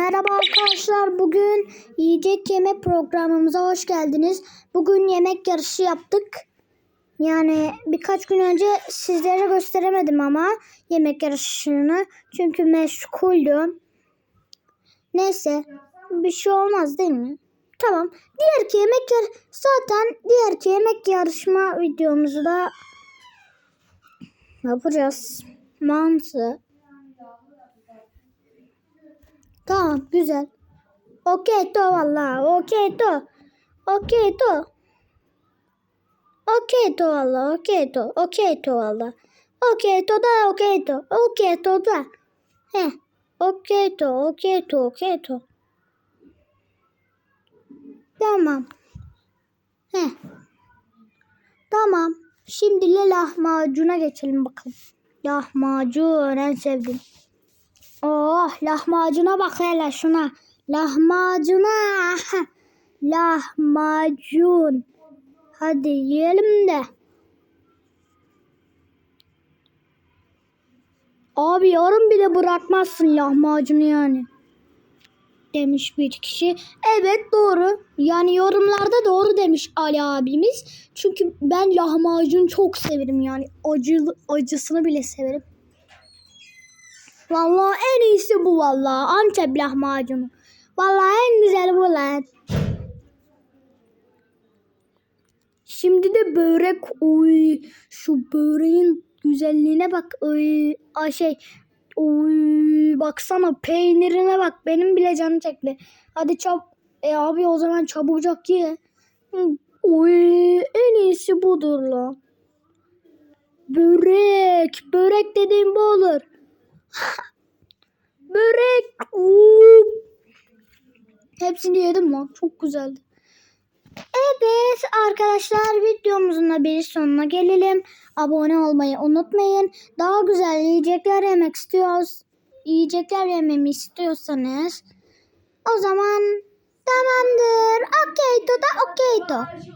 Merhaba arkadaşlar. Bugün yiyecek yeme programımıza hoş geldiniz. Bugün yemek yarışı yaptık. Yani birkaç gün önce sizlere gösteremedim ama yemek yarışını. Çünkü meşguldüm. Neyse. Bir şey olmaz değil mi? Tamam. Diğerki yemek yar zaten diğerki yemek yarışma videomuzu da yapacağız. Mantı. Tamam güzel. Okey to valla. Okey to. Okey to. Okey to valla. Okey to. Okey to valla. Okey to da okey to. Okey to da. He. Okey to. Okey to. Okey to. Tamam. He. Tamam. Şimdi lahmacuna geçelim bakalım. Lahmacun en sevdiğim. Oh lahmacuna bak hele şuna. Lahmacuna. Lahmacun. Hadi yiyelim de. Abi yarın bile bırakmazsın lahmacunu yani. Demiş bir kişi. Evet doğru. Yani yorumlarda doğru demiş Ali abimiz. Çünkü ben lahmacun çok severim yani. Acılı, acısını bile severim. Vallahi en iyisi bu vallahi. Antep lahmacunu. Vallahi en güzeli bu lan. Şimdi de börek. Oy, şu böreğin güzelliğine bak. Oy, ay şey. Oy, baksana peynirine bak. Benim bile canım çekti. Hadi çab. E abi o zaman çabucak ye. Oy, en iyisi budur lan. Börek. Börek dediğim bu olur. Börek. Oo. Hepsini yedim lan. Çok güzeldi. Evet arkadaşlar videomuzun da bir sonuna gelelim. Abone olmayı unutmayın. Daha güzel yiyecekler yemek istiyoruz. Yiyecekler yememi istiyorsanız o zaman tamamdır. Okey to da okey to.